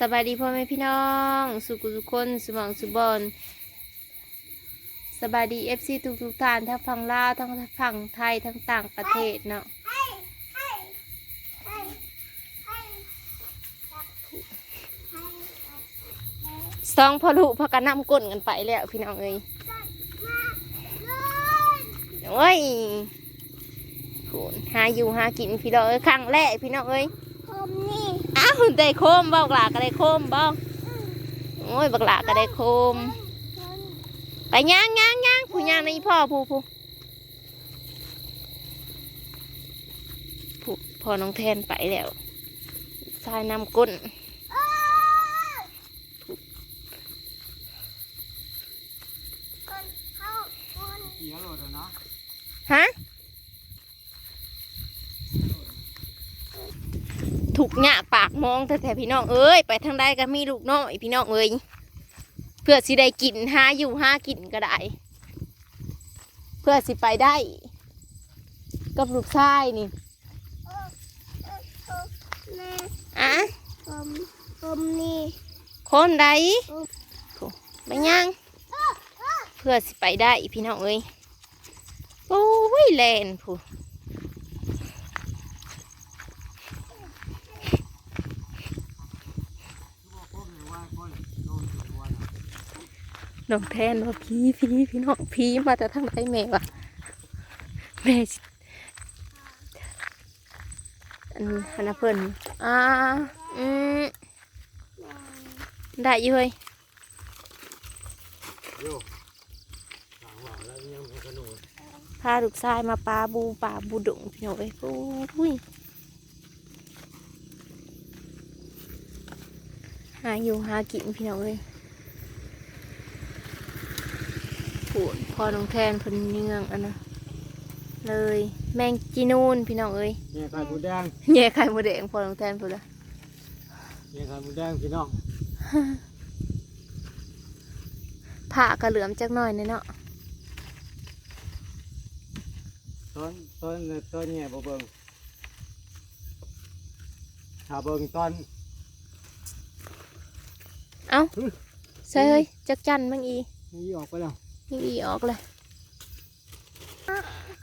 สบายดีพ่อแม่พี่น้อง สุขุสุคนสมองสุบอนสบายดีเอฟซีทุกทุกท่านทั้งฝั่งลาวทั้งฝั่งไทยทั้งต่างประเทศเนาะสองพอลุพอกันนำก้นกันไปแล้วพี่น้องเอ้ยโอ้ยหหาอยู่หากินพี่น้องเอ้ยครั้งแรกพี่น้องเอ้ยผมนี่ อ้าวได้โคมบ่บักหลาก็ได้โคมบ่โอ้ยบักหลาก็ได้โคมไปย่างย่างย่างผู้ย่างในพ่อผู้ผู้ผู้พ่อน้องแทนไปแล้วทรายนำก้นคนเข้าคนเขียวโหลดแล้วเนาะฮะ ถูกหยาปากมองแต่แต่พี่น้องเอ้ยไปทางใดก็มีลูกน้อยพี่น้องเอ้ยเพื่อสิได้กินหาอยู่หากินก็ได้ เพื่อสิไปได้ กับลูกชายนี่โอ้โอ้โอ้แม่อะผมผมนี่คนใดโอ้โถ่ไปย่างเพื่อสิไปได้พี่น้องเอ้ยโอ้ยแลนผู้ พวกนี้ว่าคนโดนถือว่า น้องแทนว่าพี่พี่พี่น้องพี่มาแต่ทางไหนแม่วะแม่สิอันฮันนะเพิ่นอ่าอืมได้อยี่เฮ้ยโยต่างว่าแล้วยังเป็นขนุนพาลูกชายมาปลาบูป่าบูดงพี่น้องเอ้ยโอ้ยหาอยู่หากินพี่น้องเอ้ยผูน พอน้องแทนเพิ่นเนื่องอันนะเลยแมงจีนูนพี่น้องเอ้ยเนี่ยไข่หมูแดงแย่ไข่หมดแดงพอน้องแทนพูดละเนี่ยไข่หมูแดงพี่น้องผ่ากระเหลือมจักหน่อยเนยเนาะต้นต้นต้นเนี่ยบ่เบิ่งถ้าเบิ่งต้นเอ้าใส่เฮ้ยจักจันมั่งอีนี่ออกไปแล้ว ยิ่งอีออกเลย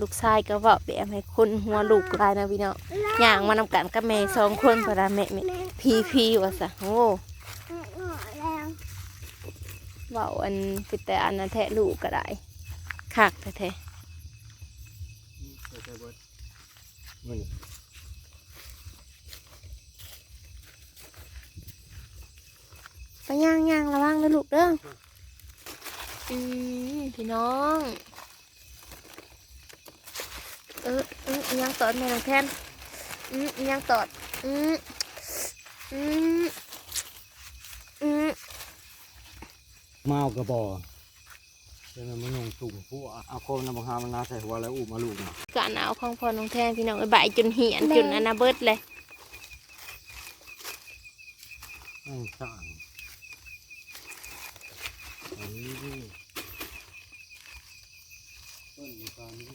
ลูกชายก็บอกแบบให้คนหัวลูกลายนะพี่เนาะย่างมานำกันกับแม่สองคนพอดาแม่แม่พีพีว่าซะโอ้แม่หน่อยแล้วเว่าอันเป็นแต่อันนั้นแทะลูกก็ได้คักแท้เดี๋ยวจะมันๆไปย่างย่างระวังนะลูกเด้อ อืมพี่น้อง เออเอออิหยังตอดแม่น้องแทนอืมอิหยังตอดอืมอืมอืมมาวกระบอกเดี๋ยวมันนุ่งตุ่มผู้เอาโคมน้ำบังฮามันนาใส่หัวแล้วอุ้มมาลูกเนาะกะหนาวของพอน้องแทนพี่น้องเอ้ยบ่ายจนเหียนจนอนาเบิดเลย ไอ้สั่งอันนี้ต้นตอนนี้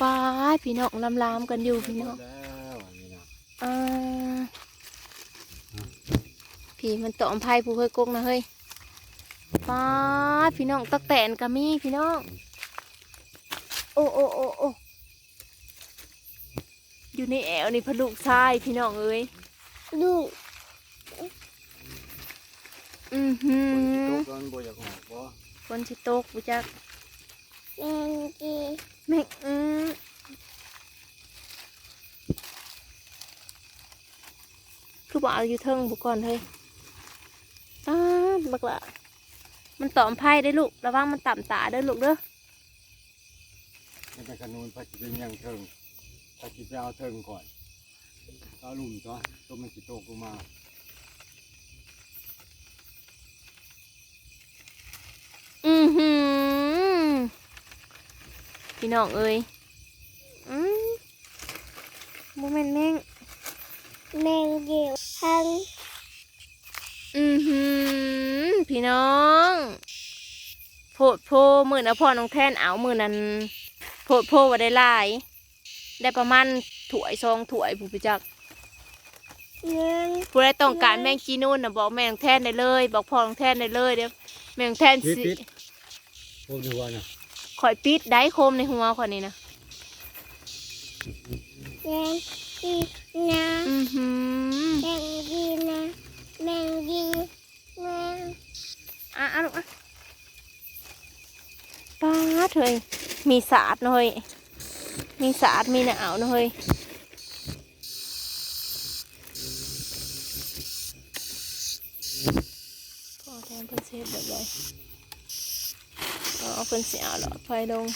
ป้าด พี่น้องลำลามกันอยู่พี่น้องแล้วอันนี้นะอ่าพี่มันตอมไพ่ผู้เคยกกนะเฮ้ยป้าดพี่น้องตักแตนกะมีพี่น้อง โอ้โอ้โอ้โอ้อยู่ในแอวนี่พะลูกชายพี่น้องเอ้ยดูอือหืคนที่อตกแล้วมันบ่อยากออกบ่คนชิตกบุจักแม่กีแม่งอือ คือบอกเอาอยู่เทิงบุก่อนเฮ้ยอ้าดบักละมันตอมไพ่ได้อลูก ระวังมันต่ำตาเด้อลูกเด้อไม่เป็นขนุนพระจิเป็นยังเทิงพระจิไปเอาเทิงก่อนเอาหลุมตัวตัวมันสิตกลงมาอือหือพี่น้องเอ้ยอืมโมเมนต์แม่งแม่เดียว ทั้งอือหือพี่น้องโพดโพมือนะพ่อน้องแทนเอามือนั้นโพดโพว่าได้หลาย ได้ประมาณถ้วยซองถ้วยผู้พิจักแหนึ่งผู้ใดต้องการแมงจีนูนน่ะบอกแมงแทนได้เลย บอกพ่อน้องแทนได้เลยเดี๋ยวแมงแทนปิดสิปิดพวกดูว่านะข่อยปิดได้โคมในหัวข่อยนี่นะแมงกี นะอือหือแมงกีนะแมงกีแมงอะอะลูกอะป้าดเฮ้ยมีสาดเนอะเฮ้ยมีสาดมีหนาวเนอะเฮ้ยพอแทนเพิ่นเซฟแบบไรอ๋อเพิ่นเสียหลอดไฟลง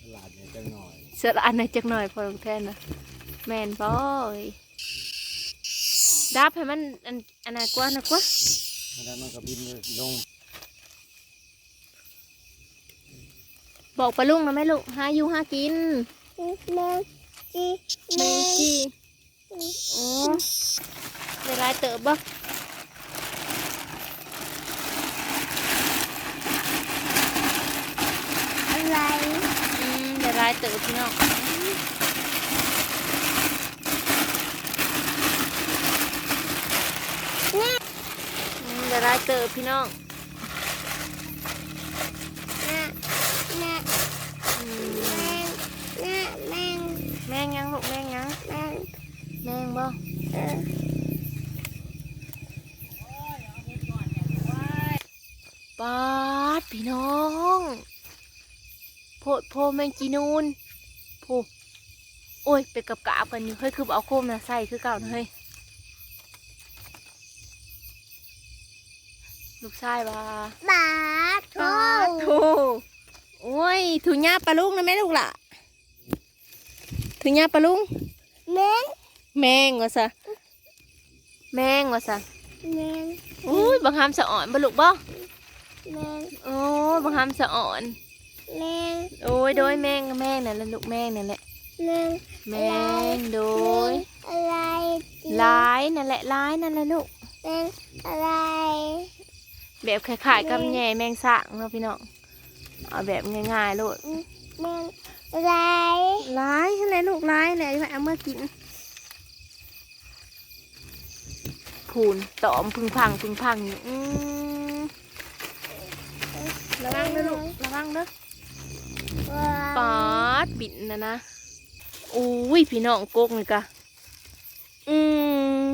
ตลาดเนี่ยจัง หน่อยเสืออันไหนจักหน่อยพอลงแทนนะแมนบอยดับให้มันอันอันไหนกว่านะกว่าแล้วมันก็บินลงบอกปลาลุงนะแม่ลูกหาอยู่หากินแมงกีแมงจีอ๋อได้หลายเติบบ่ อะไร อืมได้ายเติบพี่น้องอืมได้ายเติบพี่น้องแมงนะแมงยังลูกแมงยังแมงแมงบ่เออปาดพี่น้อง โพดโพแมงจีนูนโพโอ้ยไปกับกาบกันอยู่เฮ้ยคือเอาโคมนะใส่คือเก่านะเฮ้ยลูกชายว่าบาทโถถูโอ้ยถุงยาปลาลุงนะแม่ลูกล่ะถุงยาปลาลุงแมงแมงวะซะแมงวะซะแมงอุ้ยบางคำสะอ่อนบลูกบ่แมงโอ้ยบางคำสะอ่อน แมงโอ้ยโดยแมงกับแมงนั่นแหละลูกแมงนั่นแหละแมงแมงโดยอะไรลายนั่นแหละลายนั่นแหละลูกแมงอะไร แบบคล้ายๆกับแหน่แมงสะเนาะพี่น้องเอาแบบง่ายๆลูกแมงอะไรลายนั่นแหละลูกลายแหละเอามากินผูนตอมพึ่งพังพึ่งพังอยู่อืมระวังเด้อลูกระวังเด้อว้า ปาดบินนะนะอุ้ยพี่น้องโกกนี่กะอืม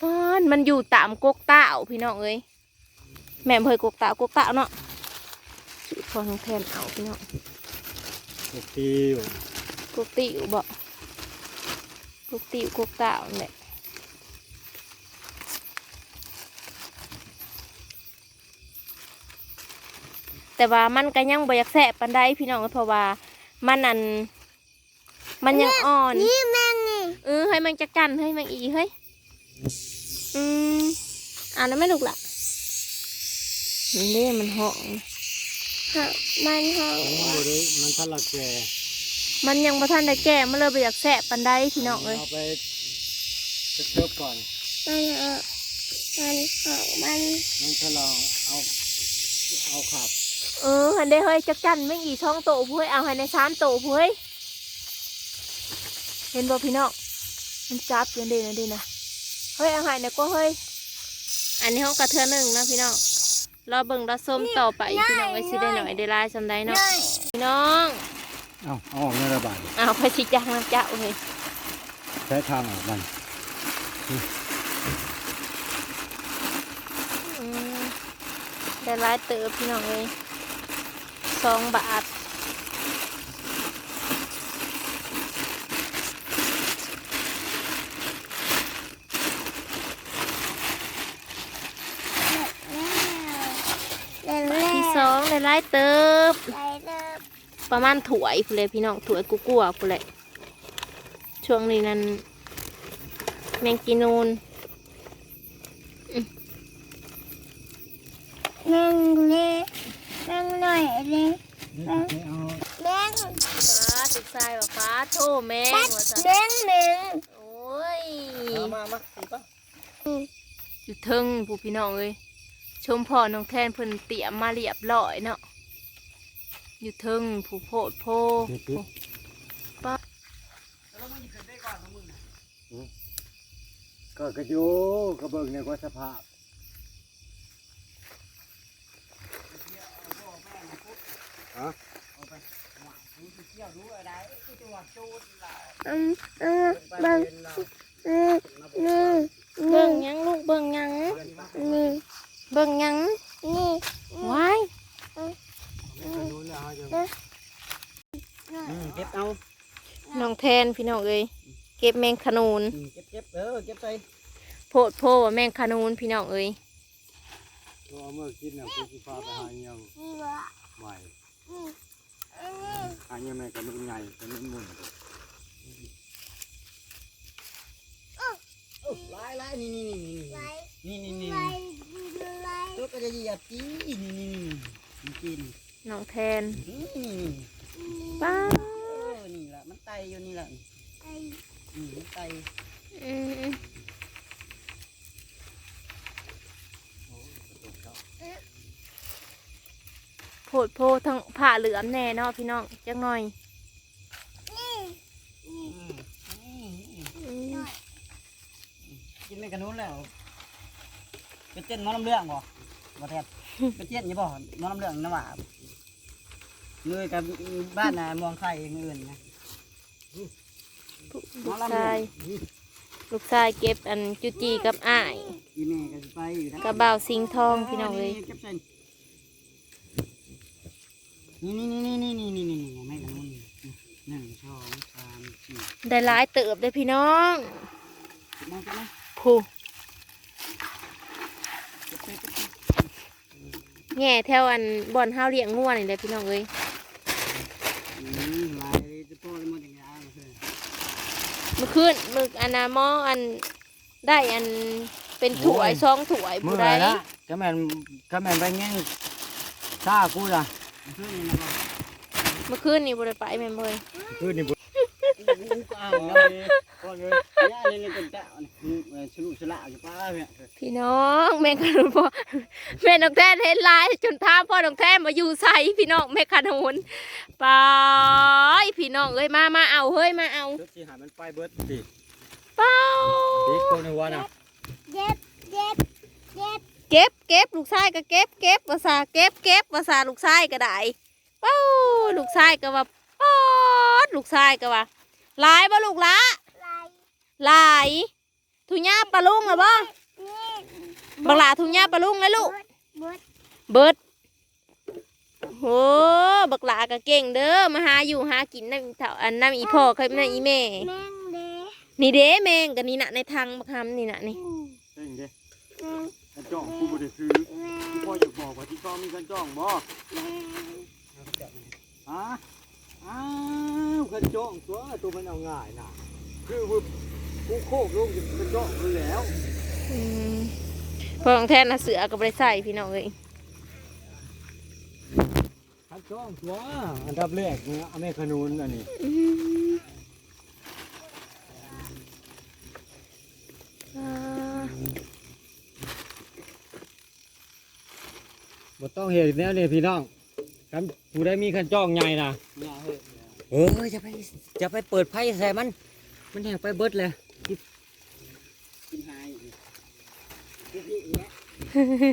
ปานมันอยู่ตามกกเต้าพี่น้องเอ้ยแม่เผยกกเต้ากกเต้าเนาะชื่อพอน้องแทนเอาพี่น้องพวกติวกกติวบ่กกติวกกเต้านั่นแหละ แต่ว่ามันก็ยังบ่อยากแสบปันไดพี่น้องเอ้ยเพราะว่ามันอัน มันยังอ่อนนี่แมงนี่เออให้มันจักกันให้มันอีเฮ้ยอืมอ่านแล้วไม่ลูกละมันเล่มันเหองฮะมันหอมันบ่ได้มันทะลักแก่มันยังบ่ทันได้แก่มันเลยบ่อยากแสบปันไดพี่น้องเอ้ยเอาไปกระเทิบก่อนมันหอมันหอมันมันทะลองเอาเอาขับ เออหันได้เฮ้ยจักจันไม่อีช่องโตผู้เฮ้ยเอาให้ในสามโตผู้เฮ้ยเห็นบ่พี่น้องมันจับอยังดีนะดีนะเฮ้ยเอาให้นะก็เฮ้ยอันนี้ห้องกระเทือหนึ่งนะพี่น้องรอเบิ่งรอส้มต่อไปพี่น้องไว้สิได้หน่อยได้หลายสำได้เนาะน้อยพี่น้องเอาเอาออกในระบาดเอาไปสิจ้างน้ำเจ้าเฮ้ยใช้ทางออกมันอืมได้หลายเติบพี่น้องเลย สองบาทแล้วแล้วที่สองได้หลายเติบไปเริ่มประมาณถวยพูนเลยพี่น้องถวยกุกัวพูนเลยช่วงนี้นั้นแมงกีนูน แมงเล็กแมงหน่อย เล็กเอาแมงฟ้าตึกทรายว่าฟ้าโทแมงว่าซะแมงหนึ่งโอ้ยเอามามาสิปะอยู่เทิงผู้พี่น้องเอ้ยชมพ่อน้องแทนเพิ่นเตรียมมาเรียบร้อยเนาะอยู่เทิงผู้โพดโพป้าก็กระยูกระเบิงในกว่าสภาพ ฮะอืมอืมเบิ่งอืมนี่เบิ่งยังลูกเบิ่งยังนี่เบิ่งยังนี่ว้ายอืมเก็บเอาน้องแทนพี่น้องเอ้ยเก็บแมงขนูนเก็บเก็บเออเก็บไปโพดโพว่าแมงขนูนพี่น้องเอ้ยตัวเมื่อกินเนี่ยกูสิพาไปหาเงี้ยใหม่ นี่อันนี้ หาเงี้ยงแม่ก็มันใหญ่ก็มันมุนโอ้ลายลายนี่นี่นี่ไหลนี่นี่นี่ไลนี่ไหลตัวก็จะเหยียบจีนี่นี่นี่นี่กินน้องแทนนี่นี่ป้าเออนี่ละมันไตอยู่นี่ละไอ้อืมไตอืม ดโพทั้งผ่าเหลือมแน่เนาะพี่น้องจังหน่อยนี่นี่อืมนี่อืมกินไม่กระนุนแล้วเป็นเต้นหมอลำเรื่องบ่บ่แทบเป็นเต้นอยังบ่หมอลำเรื่องนะว่ามือกับบ้านน่ะมองใครมืออื่นนะลูกชายลูกชายเก็บอันจุจีกับอ้ายก็สิไปอยู่นะกระบ่าวสิงทองพี่น้องเลย นนี่นี่นี่นี่นี่นี่นี่นี่ไม่กันนู่นนี่หนึ่งสองสามสี่ได้หลายเติบได้อพี่น้องเก็บมาเก็บมาผู้แง่แถวอันบ่อนห้าวเลี้ยงงัวนี่เลยพี่น้องเอ้ยลายจะโป้ได้หมดอย่างไรมาเถอนเมื่อคืนมึกอนนามออันได้อันเป็นถ้วยซองถ้วยเมื่ผู้อไดรละก็แมนก็แมนไปเงี้ยงซ่ากูล่ะ เพื่อนนี่นะบอกเมื่อคืนนี่บ่ได้ไปแม่นบ่เอ้ยคือนี่บุอู้ก็เอาเนาะพ่อเลยย่าเลยเลยเป็นเจ้าเนี่ยชลุชละอยู่ป้าเนี่ยพี่น้องแม่ขนุนพ่อแม่น้องแทนเห็นหลายจนท้ามพ่อน้องแทนมาอยู่ใส่พี่น้องแม่ขนุนไปพี่น้องเอ้ยมามาเอาเฮ้ยมาเอารถสิหามันไปเบิดสิเป้าอีกคนหนึงว่าน่ะเจ็บเจ็บเจ็บ เก็บเก็บลูกชายก็เก็บเก็บภาษาเก็บเก็บภาษาลูกชายก็ได้เป้าลูกชายก็ว่าป๊อดลูกชายก็ว่าหลายบ่ลูกละไหลหลายทุญ่าปลาลุงเหรอบ่นี่บังหลาทุญ่าปลาลุงเลยลูกบดเบิดโหบักหลาก็เก่งเด้อมาหาอยู่หากินน้ำอีเถ่าอันน้ำอีพ่อเคยน้ำอีแม่แมงเด้นี่เด้แมงกันนี่นะในทางบักคำนี่นะนี่ อืมเองเด้แมงกันจ้องกูบ่ได้ซื้อแมงกูพ่อจะบอกว่าที่จ้องมีกันจ้องบ่แมงฮะอ้าวกันจ้องตัวตัวมันเอาง่ายน่ะ คือว่ากูโคกลงจะกันจ้องอยู่แล้วอืมพอของแทนนะเสือกับบริใส่พี่น้องเลยกันจ้องตัวอันดับแรกเนี่ยอเมริกานูนอันนี้ อืมอ่า บ่ ต้องเห็นแนวนี้พี่น้องกันผู้ใดมีกันจ้องใหญ่น่ะเนี่ยเฮ้ยเออจะไปจะไปเปิดไพ่ใส่มัน มันแหงไปเบิดเลยกินหายอีกกินอีกเนี่ย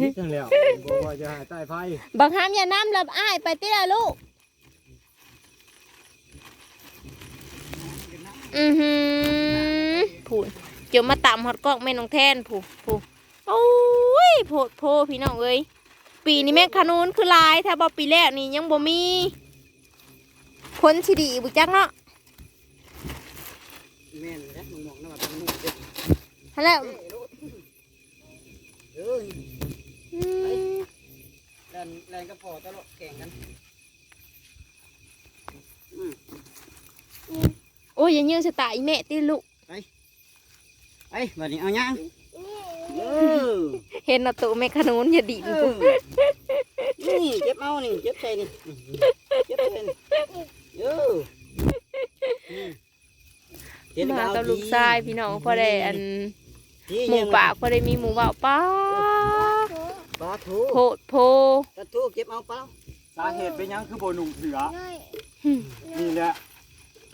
นิดนึงแล้วบอกว่าจะหายใต้ไพ่บังคับอย่าน้ำลับอ้ายไปติละลูก อือหือผูนเจียวมาตำฮอดกอกแม่น้องแทนผูผูโอ้ยโพดโพพี่น้องเอ้ย ปีนี้แม่งขนุนคือหลายถ้าบอปีแรกนี่ยังบ่มีคนสิดีบุจักเนาะแม่นเลยนะมึงมองนะว่าเป็นหนุ่มเด็กฮัลโหลเอ้ยอืมแลนแลนก็พอตลอดแข่งกันโอ้ยอย่ายื้อสตาอีแม่ติลูกไอ้บัดนี้เอาย่างนี่เออเห็นเนาะตัวแม่ขนุนอย่าดีเออนี่เจ็บเอานี่เจ็บใจนี่เจ็บใจนี่เออนี่เจ็บมาเอกับดีลูกชายพี่น้องพอได้อันที่หมูปากพอได้มีหมูเบาป้าปลาทูโพดโพ ปลาทูเก็บเอาเปล่าสาเหตุเป็นหยังคือบ่นุ่งเสือน้อยนี่แหละ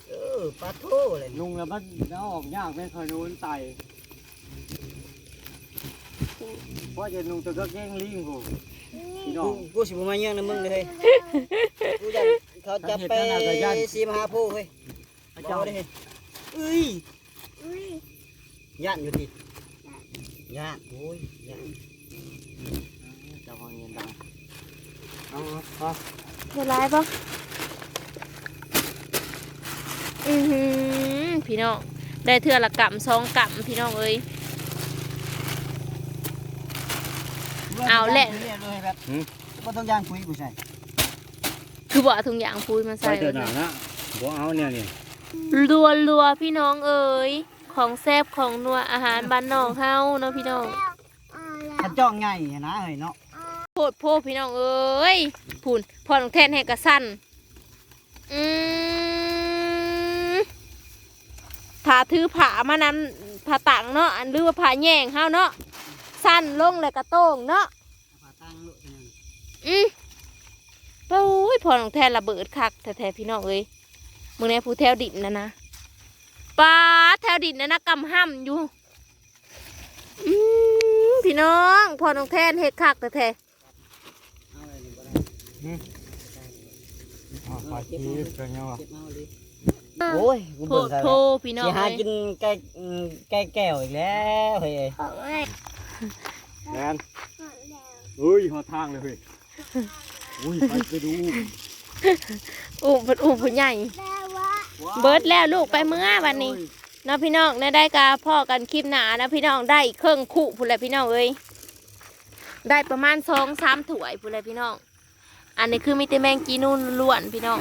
เออปลาทูเลยนุ่งแล้วมันเอาออกยากไม่เคยนุ่นไต เพราะจะนุ่งแตัวก็เก้งลิงกูพี่น้อกูงกูสิบ่มาเยี่ยงนะมึงเลยกูจะเขาจะไปซีมหาผู้เฮ้ยพระเจ้าเจ้าได้เอ้ยอุ้ยย่านอยู่ดิย่านโอ้ยย่านเจ้าของเงินดังเอาเอาเท่าไรปะอือหือพี่น้องได้เทื่อละกำสองกำพี่น้องเอ้ย เอาแหละ เลยแบบบ่ต้องย่างคุยกูใช่คือบ่เอาถุงยางพูดมาไปใส่เดินหนานะบ่เอาเนี่ยนี่รัวรัวๆพี่น้องเอ้ยของแซ่บของนัวอาหารบ้านนอกเฮาเนาะพี่น้องอ่าละขันจ้องง่ายนะเฮ้ยเนาะโพดโพพี่น้องเอ้ยพูนพอน้องแทนให้กระสั้นอืมถ้าถือผามานำผาตังเนาะอันหรือว่าผาแย่งเฮาเนาะ สั้นลงแล้วกระโต้งเนาะปลาตั้งลูกนึงอืมโอ้ยพอน้องแทนระเบิดคักแท้ๆพี่น้องเอ้ยมึงในผู้แถวดินนะนะปลาแถวดินนะนะกำห้ำอยู่อืมพี่น้องพอน้องแทนเฮ็ดคักแท้ๆเอาอะไรนี่บ่ได้เอาไปทีเป็นยังวะเก็บมาดิโอ้ยกูโพเบิ่งดซะโพแล้วพี่น้องสิหาเอ้ยกินไก่อืมไก่แก้วอีกแล้วเฮ้ยของอะไร แมนเฮ้ยหอทางเลยเฮ้ยอุ้ยไปไปดูอุ้มเพิ่นอุ้มผู้ใหญ่ เบิร์ดแล้วลูกไปเมื่อวันนี้นาะพี่น้องเนี่ยได้กาพ่อกันคลิปหนานะพี่น้องได้เครื่องคู่พูดเลยพี่น้องเอ้ยได้ประมาณสองสามถ้วยพูดเลยพี่น้อง อันนี้คือมีแต่แมงกีนูนล้วนพี่น้อง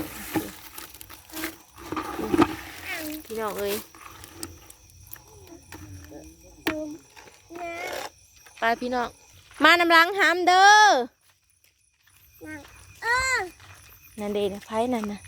พี่น้องเอ้ย ดูนะ ไปพี่น้อง มานำหลังหามเด้อนั่งเออนั่นเดนะไพ่นั่นนะ